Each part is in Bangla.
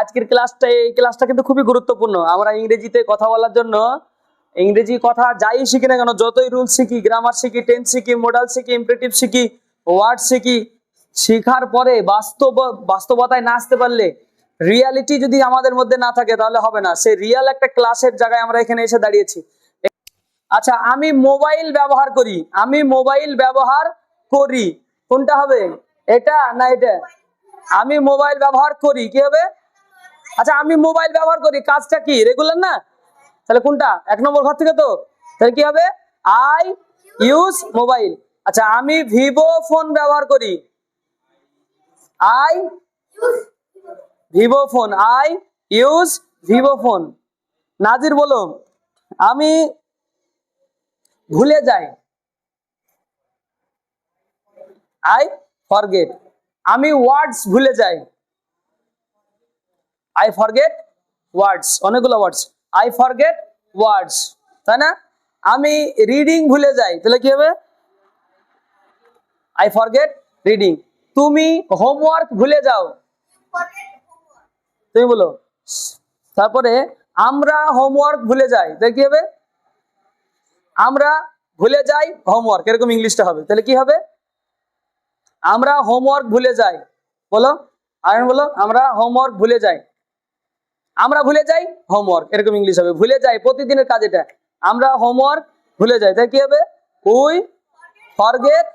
আজকের ক্লাসটা, এই ক্লাসটা কিন্তু খুবই গুরুত্বপূর্ণ। আমরা ইংরেজিতে কথা বলার জন্য, ইংরেজি কথা যাই শিখি না কেন, যতই রুল শিখি গ্রামার শিখি টেন্স শিখি মডাল শিখি ইম্পারেটিভ শিখি ওয়ার্ড শিখি, শেখার পরে বাস্তব, বাস্তবতায় না আসতে পারলে রিয়ালিটি যদি আমাদের মধ্যে না থাকে, তাহলে হবে না। সে রিয়াল একটা ক্লাসের জায়গায় আমরা এখানে এসে দাঁড়িয়েছি। আচ্ছা আমি মোবাইল ব্যবহার করি। আমি মোবাইল ব্যবহার করি। কোনটা হবে? এটা না এটা? আমি মোবাইল ব্যবহার করি। কি হবে? আচ্ছা আমি মোবাইল ব্যবহার করি, কাজটা কি? রেগুলার না? তাহলে কোনটা? এক নম্বর ঘর থেকে তো? তাহলে কি হবে? আই ইউজ মোবাইল আচ্ছা আমি ভিভো ফোন ব্যবহার করি। I Vivo phone I use Vivo phone Nazir বলো আমি ভুলে যাই। আই ফরগেট আমি ওয়ার্ডস ভুলে যাই। আই ফরগেট ওয়ার্ডস অনেকগুলো ওয়ার্ডস আই ফরগেট ওয়ার্ডস তাই না? আমি রিডিং ভুলে যাই, তাহলে কি হবে? আই ফরগেট রিডিং তুমি হোমওয়ার্ক ভুলে যাও। তুমি বলো। তারপরে আমরা হোমওয়ার্ক ভুলে যাই, তাহলে কি হবে? আমরা ভুলে যাই হোমওয়ার্ক এরকম ইংলিশটা হবে। তাহলে কি হবে? আমরা হোমওয়ার্ক ভুলে যাই। বলো। আর বলো, আমরা হোমওয়ার্ক ভুলে যাই। আমরা ভুলে যাই হোমওয়ার্ক এরকম ইংলিশ হবে, ভুলে যাই, প্রতিদিনের কাজ এটা। আমরা হোমওয়ার্ক ভুলে যাই, তাই কি হবে? উই ফরগেট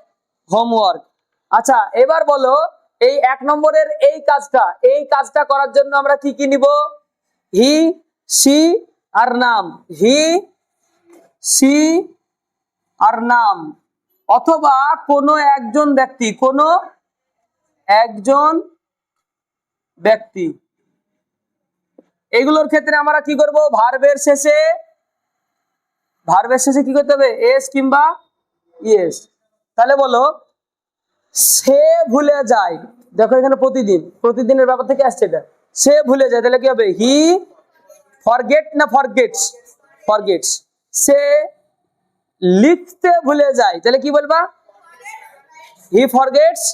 হোমওয়ার্ক আচ্ছা এবার বলো, এই এক নম্বরের এই কাজটা এই কাজটা করার জন্য আমরা কি কি নিব? হি সি আর নাম। হি সি আর নাম। অথবা কোনো একজন ব্যক্তি, কোনো একজন ব্যক্তি। এগুলোর ক্ষেত্রে আমরা কি করব? ভার্বের শেষে ভার্বের শেষে কি করতে হবে? এস কিংবা ইয়েস তাহলে বলো, সে ভুলে যায়। দেখো এখানে প্রতিদিন, প্রতিদিনের ব্যাপার থেকে আসছে এটা। সে ভুলে যায়, তাহলে কি হবে? হি ফরগেট না ফরগেটস ফরগেটস সে লিখতে ভুলে যায়, তাহলে কি বলবা? হি ফরগেটস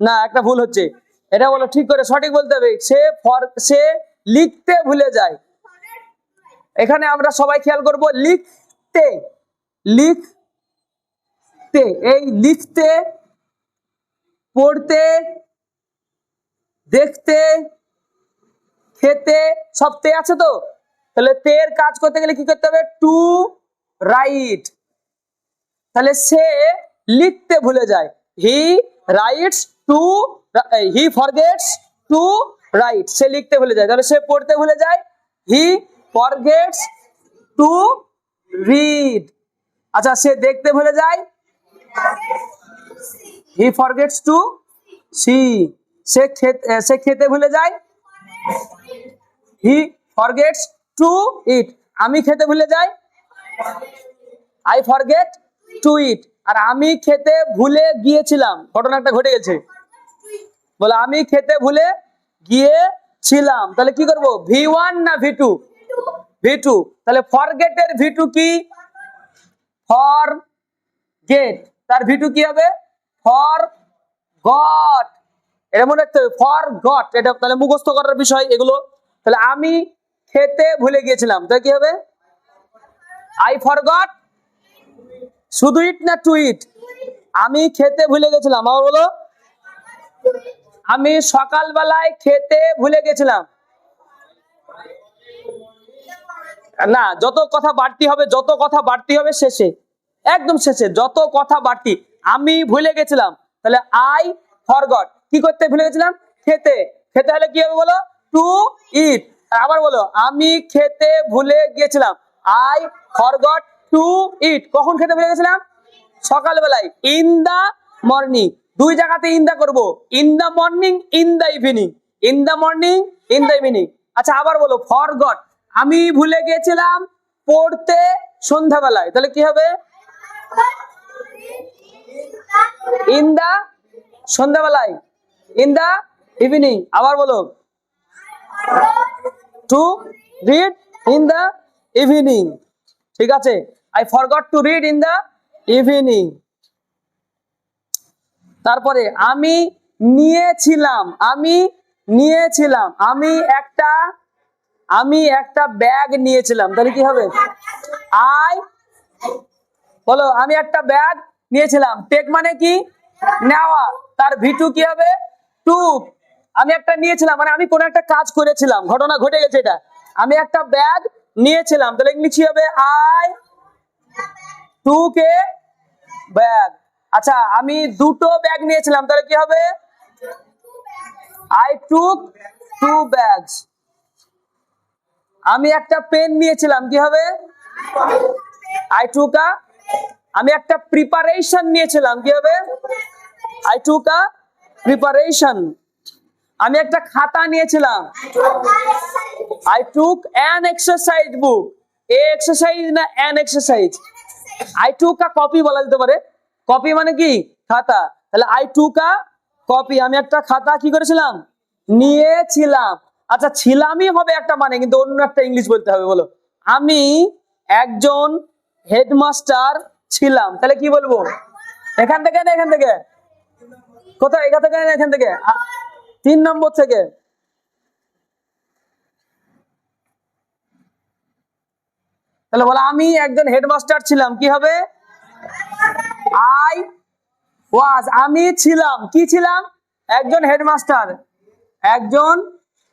না, একটা ভুল হচ্ছে। এটা বলো, ঠিক করে সঠিক বলতে হবে। সে ফর সে লিখতে ভুলে যায়। এখানে আমরা সবাই খেয়াল করব, লিখতে লিখতে, এই লিখতে, পড়তে, দেখতে, খেতে, সব তে আছে তো? তাহলে তের কাজ করতে গেলে কি করতে হবে? To write. তাহলে সে লিখতে ভুলে যায়। He writes to he forgets to write সে লিখতে ভুলে যায়। তাহলে সে পড়তে ভুলে যায়। হি ফরগেটস টু রিড আচ্ছা সে দেখতে ভুলে যায়। হি ফরগেটস টু সি সে খেতে সে খেতে ভুলে যায়। হি ফরগেটস টু ইট আমি খেতে ভুলে যাই। আই ফরগেট টু ইট আর আমি খেতে ভুলে গিয়েছিলাম। ঘটনা একটা ঘটে গেছে। বলে, আমি খেতে ভুলে গিয়েছিলাম। তাহলে কি করব? ভি ওয়ান না ভি টু ভি টু তাহলে ফরগেটের ভি টু কি? ফর গেট তার ভি টু কি হবে? ফর গট এটা মনে রাখতে হবে ফর গট এটা তাহলে মুখস্থ করার বিষয় এগুলো। তাহলে আমি খেতে ভুলে গিয়েছিলাম। তাহলে কি হবে? আই ফর গট শুধু ইট না টু ইট আমি খেতে ভুলে গেছিলাম। আমার বলো। আমি সকালবেলায় খেতে ভুলে গেছিলাম। না, যত কথা বাড়তি হবে, যত কথা বাড়তি হবে শেষে। একদম শেষে, যত কথা বাড়তি। আমি ভুলে গেছিলাম। তাহলে আই ফরগট কি করতে ভুলে গেছিলাম? খেতে। খেতে হলে কি হবে বলো? টু ইট আবার বলো, আমি খেতে ভুলে গিয়েছিলাম আই ফরগট টু ইট কখন খেতে ভুলে গেছিলাম? সকালবেলায় ইন দা মর্নিং দুই জায়গাতে ইন দা করব। In the morning in the evening in the morning in the evening আচ্ছা আবার বলো ফর ফরগট আমি ভুলে গেছিলাম পড়তে সন্ধ্যাবেলায়। তাহলে কি হবে? ইন দা সন্ধ্যাবেলায়। ইন দা ইভিনিং আবার বলো। To read in the evening ঠিক আছে? I forgot to read in the evening তারপরে আমি নিয়েছিলাম আমি নিয়েছিলাম, আমি একটা আমি একটা ব্যাগ নিয়েছিলাম, তাহলে কি হবে? আই বলো, আমি একটা ব্যাগ নিয়েছিলাম টেক মানে কি? নেওয়া, তার ভিটু কি হবে? টুক আমি একটা নিয়েছিলাম মানে আমি কোনো একটা কাজ করেছিলাম, ঘটনা ঘটে গেছে এটা। আমি একটা ব্যাগ নিয়েছিলাম, তাহলে ইংলিশ হবে? I took bag. আচ্ছা আমি দুটো ব্যাগ নিয়েছিলাম, তাহলে কি হবে? আই টুক টু ব্যাগস আমি একটা পেন নিয়েছিলাম, কি হবে? আই টুক আ আমি একটা প্রিপারেশন নিয়েছিলাম, কি হবে? আই টুক আ প্রিপারেশন আমি একটা খাতা নিয়েছিলাম। I took an exercise book a exercise না an exercise I took a copy বলা যেতে পারে। কপি মানে কি? খাতা। তাহলে আই টুক আ কপি আমি একটা খাতা কি করেছিলাম? নিয়েছিলাম। আচ্ছা ছিলামই হবে একটা মানে কিন্তু অন্য একটা ইংলিশ বলতে হবে, বলো। আমি একজন হেডমাস্টার ছিলাম। তাহলে কি বলব? এখান থেকে না এখান থেকে? কোথায়? এখান থেকে না এখান থেকে? তিন নম্বর থেকে। তাহলে বলো, আমি একজন হেডমাস্টার ছিলাম। কি হবে? আই ওয়াজ আমি ছিলাম। কি ছিলাম? একজন হেডমাস্টার একজন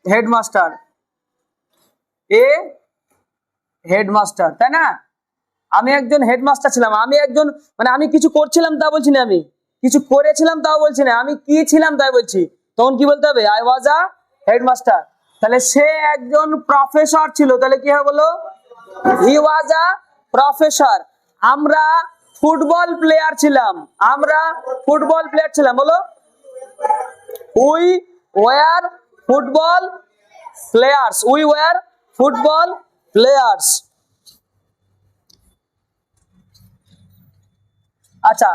হেডমাস্টার এ হেডমাস্টার তাই না? আমি একজন হেডমাস্টার ছিলাম। আমি একজন মানে আমি কিছু করছিলাম তা বলছি না আমি। কিছু করেছিলাম তাও বলছি না। আমি কি ছিলাম তাই বলছি। তখন কি বলতে হবে? আই ওয়াজ আ হেডমাস্টার তাহলে সে একজন প্রফেসর ছিল। তাহলে কি হবে বলো? হি ওয়াজ আ প্রফেসর আমরা ফুটবল প্লেয়ার ছিলাম। আমরা ফুটবল প্লেয়ার ছিলাম, বলো। We were football players we were football players আচ্ছা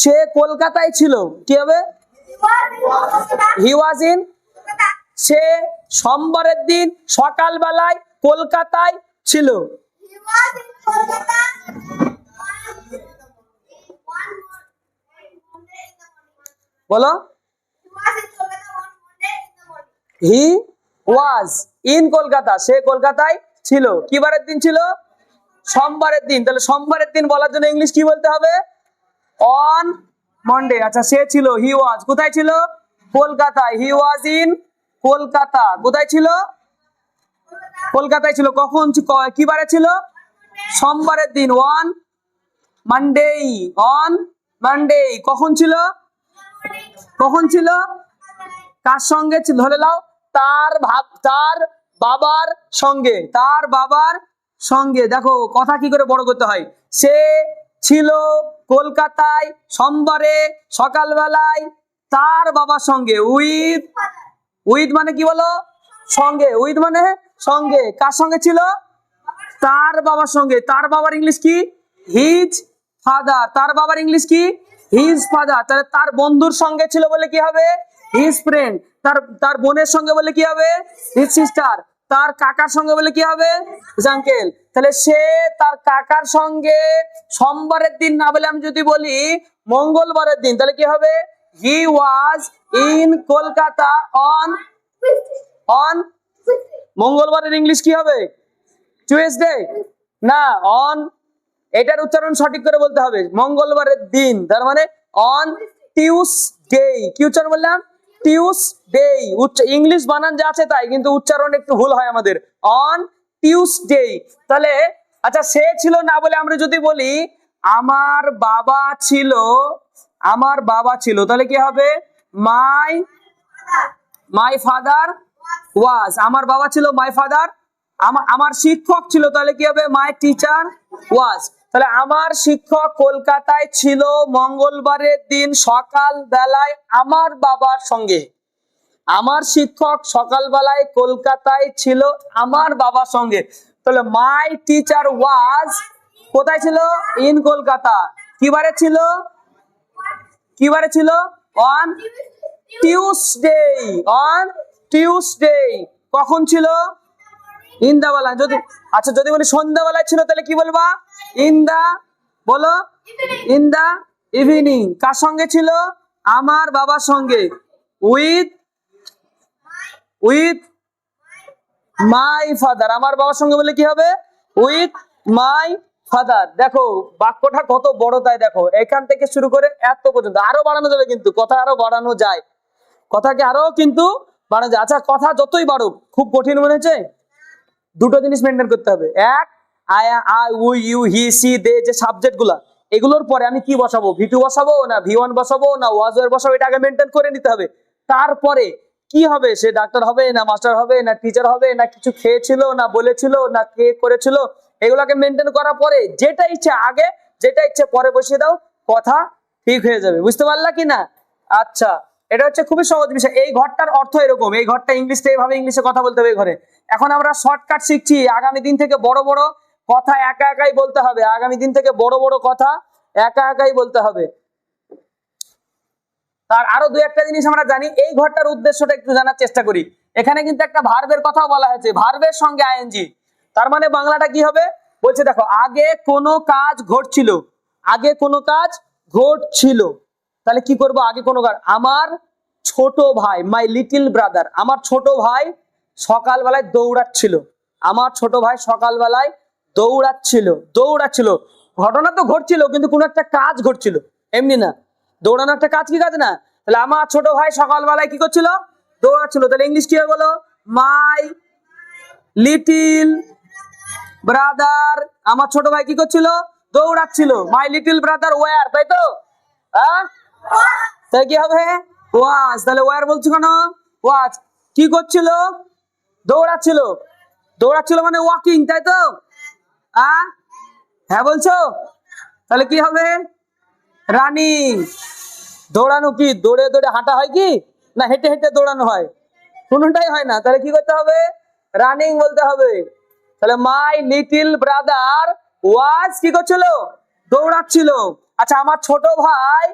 সে কলকাতায় ছিল। কি হবে? হি ওয়াজ ইন সে সোমবারের দিন সকালবেলায় কলকাতায় ছিল। বলো। He was in Kolkata. সে কলকাতায় ছিল। কি বারের দিন ছিল? সোমবারের দিন। তাহলে সোমবারের দিন বলার জন্য ইংলিশ কি বলতে হবে? অন মন্ডে আচ্ছা সে ছিল। হি ওয়াজ কোথায় ছিল? কলকাতায়। He was in Kolkata. কোথায় ছিল? কলকাতায় ছিল। কখন কি বারে ছিল? সোমবারের দিন। ওয়ান মানডে অন মানডে কখন ছিল? কখন ছিল? কার সঙ্গে? ধরে নাও, তার ভাব, তার বাবার সঙ্গে, তার বাবার সঙ্গে। দেখো, কথা কি করে বড় করতে হয়? সে ছিল কলকাতায় সোমবারে, সকালবেলায় তার বাবার সঙ্গে। উইথ উইথ মানে কি বলো? সঙ্গে। উইথ মানে সঙ্গে। কার সঙ্গে ছিল? তার বাবার সঙ্গে। তার বাবার ইংলিশ কি? His father. তার বাবার ইংলিশ কি? হিজ ফাদার তাহলে তার বন্ধুর সঙ্গে ছিল বলে কি হবে? হিজ ফ্রেন্ড তার তার বোনের সঙ্গে বলে কি হবে? হিজ সিস্টার তার কাকার সঙ্গে বলে কি হবে? আঙ্কেল তাহলে সে তার কাকার সঙ্গে সোমবারের দিন না বলে আমি যদি বলি, মঙ্গলবারের দিন, তাহলে কি হবে? He was in Kolkata on on মঙ্গলবারের ইংলিশ কি হবে? টুয়েসডে না অন এটার উচ্চারণ সঠিক করে বলতে হবে। মঙ্গলবারের দিন, তার মানে অন টিউসডে কি উচ্চারণ বললাম? টিউস টিউসডে ইংলিশ বানান যা আছে তাই, কিন্তু উচ্চারণ একটু ভুল হয় আমাদের। অন টিউস টিউসডে তাহলে আচ্ছা সে ছিল না বলে আমরা যদি বলি, আমার বাবা ছিল, আমার বাবা ছিল, তাহলে কি হবে? মাই মাই ফাদার ওয়াজ আমার বাবা ছিল মাই ফাদার আমার শিক্ষক ছিল, তাহলে কি হবে? মাই টিচার ওয়াজ তাহলে আমার শিক্ষক কলকাতায় ছিল মঙ্গলবারের দিন সকাল বেলায় আমার বাবার সঙ্গে। আমার শিক্ষক সকালবেলায় কলকাতায় ছিল আমার বাবার সঙ্গে। তাহলে মাই টিচার ওয়াজ কোথায় ছিল? ইন কলকাতা। কি বারে ছিল? কি বারে ছিল? অন টিউসডে অন টিউসডে কখন ছিল? ইন দা যদি আচ্ছা যদি বলি সন্ধ্যাবেলায় ছিল, তাহলে কি বলবা? ইন দা বলো। ইন দা ইভিনিং কার সঙ্গে ছিল? আমার বাবার সঙ্গে। উইথ উইথ মাই ফাদার আমার বাবার সঙ্গে বলে কি হবে? উইথ মাই ফাদার দেখো, বাক্যটা কত বড় তাই দেখো। এখান থেকে শুরু করে এত পর্যন্ত। আরও বাড়ানো যাবে কিন্তু, কথা আরও বাড়ানো যায়। কথাকে আরও কিন্তু বাড়ানো যায়। আচ্ছা কথা যতই বাড়ুক, খুব কঠিন মনে হচ্ছে? দুটো জিনিস মেনটেন করতে হবে। এক I I we you he she they যে সাবজেক্টগুলা, এগুলোর পরে আমি কি বসাবো? ভি টু বসাবো না ভি ওয়ান বসাবো না ওয়াজ বসাবো? এটা আগে মেনটেন করে নিতে হবে। তারপরে কি হবে? সে ডাক্তার হবে না মাস্টার হবে না টিচার হবে না কিছু খেয়েছিল না বলেছিল না কে করেছিল? এগুলাকে মেনটেন করার পরে যেটা ইচ্ছে আগে, যেটা ইচ্ছে পরে বসিয়ে দাও, কথা ঠিক হয়ে যাবে। বুঝতে পারলা কি না? আচ্ছা এটা হচ্ছে খুবই সহজ বিষয়। এই ঘরটার অর্থ এরকম। এই ঘরটা ইংলিশটা এইভাবে ইংলিশে কথা বলতে হবে এই ঘরে। এখন আমরা শর্টকাট শিখছি। আগামী দিন থেকে বড় বড় কথা একা একাই বলতে হবে। আগামী দিন থেকে বড় বড় কথা একা একাই বলতে হবে। তার আরও দু একটা জিনিস আমরা জানি। এই ঘরটার উদ্দেশ্যটা একটু জানার চেষ্টা করি। এখানে কিন্তু একটা ভার্বের কথাও বলা হয়েছে। ভার্বের সঙ্গে আইএনজি তার মানে বাংলাটা কি হবে? বলছে দেখো, আগে কোনো কাজ ঘটছিল। আগে কোনো কাজ ঘটছিল। তাহলে কি করব? আগে কোনো কাজ। আমার ছোট ভাই মাই লিটল ব্রাদার আমার ছোট ভাই সকালবেলায় দৌড়াচ্ছিল। আমার ছোট ভাই সকালবেলায় দৌড়াচ্ছিল দৌড়াচ্ছিল। ঘটনা তো ঘটছিল, কিন্তু কোনো একটা কাজ ঘটছিল। এমনি না। দৌড়ানো একটা কাজ কি কাজ না? তাহলে আমার ছোট ভাই সকালবেলায় কি করছিল? দৌড়াচ্ছিল। তাহলে ইংলিশ কি হবে বলো মাই লিটিল ব্রাদার। আমার ছোট ভাই কি করছিল? দৌড়াচ্ছিল। মাই লিটিল ব্রাদার ওয়ার, তাই তো? হ্যাঁ? তাই কি হবে? ওয়াজ। তাহলে ওয়ার বলছো কেন? ওয়াজ। কি করছিল? দৌড়াচ্ছিল। দৌড়াচ্ছিল মানে ওয়াকিং তাই তো? হ্যাঁ বলছো? তাহলে কি হবে? রানিং দৌড়ানো কি? দৌড়ে দৌড়ে হাঁটা হয় কি? না হেঁটে হেঁটে দৌড়ানো হয়? কোনোটাই হয় না। তাহলে কি করতে হবে? রানিং বলতে হবে। তাহলে মাই লিটিল ব্রাদার ওয়াজ কি করছিল? দৌড়াচ্ছিল। আচ্ছা আমার ছোট ভাই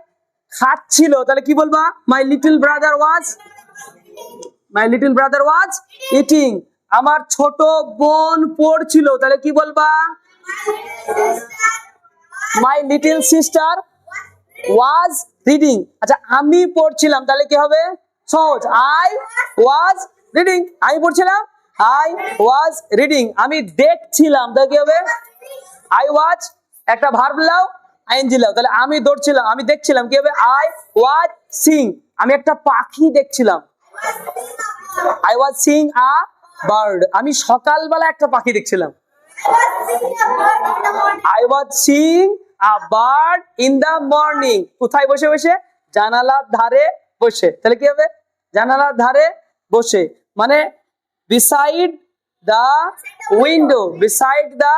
খাচ্ছিল। তাহলে কি বলবা? My little brother was my little brother was eating আমার ছোট বোন পড়ছিল, তাহলে কি বলবা? My little sister was reading আচ্ছা আমি পড়ছিলাম, তাহলে কি হবে? সহজ। আই ওয়াজ রিডিং আমি পড়ছিলাম? আই ওয়াজ রিডিং আমি দেখছিলাম, তাহলে কি হবে? আই ওয়াজ একটা ভার্ব লাও আইএনজি লাও, তাহলে আমি দৌড়ছিলাম, আমি দেখছিলাম, কি হবে? আই ওয়াজ সিং আমি একটা পাখি দেখছিলাম। I was seeing a bird আমি সকালবেলা একটা পাখি দেখছিলাম। I was seeing a bird in the morning কোথায় বসে বসে? জানালার ধারে বসে। তাহলে কি হবে? জানালার ধারে বসে। মানে beside the window beside the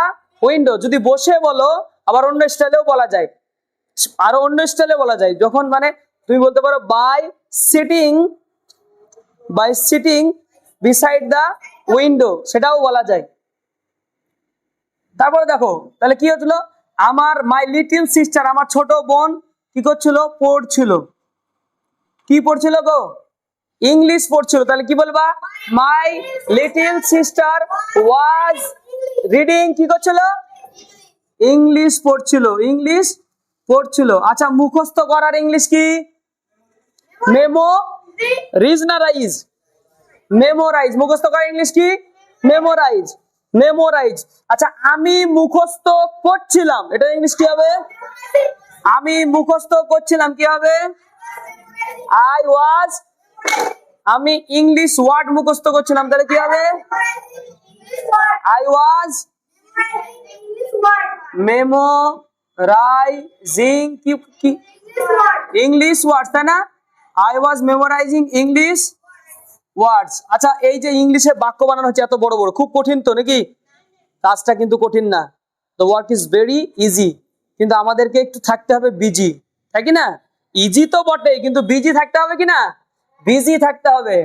window যদি বসে বলো, আবার অন্য স্টাইলেও বলা যায়। আরও অন্য স্টাইলে বলা যায়। যখন মানে তুমি বলতে পারো by sitting by sitting beside the window সেটাও বলা যায়। তারপরে দেখো, তাহলে কি হচ্ছিল? আমার মাই লিটিল সিস্টার আমার ছোট বোন কি করছিল? পড়ছিল। কি পড়ছিল গো? ইংলিশ পড়ছিল। তাহলে কি বলবা? My little sister was reading কি করছিল? ইংলিশ পড়ছিল। ইংলিশ পড়ছিল। আচ্ছা মুখস্থ করার ইংলিশ কি? মেমো রিজনারাইজ মেমোরাইজ মুখস্থ করার ইংলিশ কি? মেমোরাইজ মেমোরাইজ আচ্ছা আমি মুখস্থ করছিলাম। এটা ইংলিশ কি হবে? আমি মুখস্থ করছিলাম কি হবে? আই ওয়াজ আমি ইংলিশ ওয়ার্ড মুখস্থ করছিলাম। তাহলে কি হবে? আই ওয়াজ মেমো রাইজিং কি কি? ইংলিশ ওয়ার্ড তাই না? I was memorising English words আচ্ছা এই যে ইংলিশে বাক্য বানানো হচ্ছে এত বড় বড়, খুব কঠিন তো নাকি? কাজটা কিন্তু কঠিন না। The work is very easy কিন্তু আমাদেরকে একটু থাকতে হবে বিজি তাই কি না? ইজি তো বটে কিন্তু বিজি থাকতে হবে কি না? বিজি থাকতে হবে।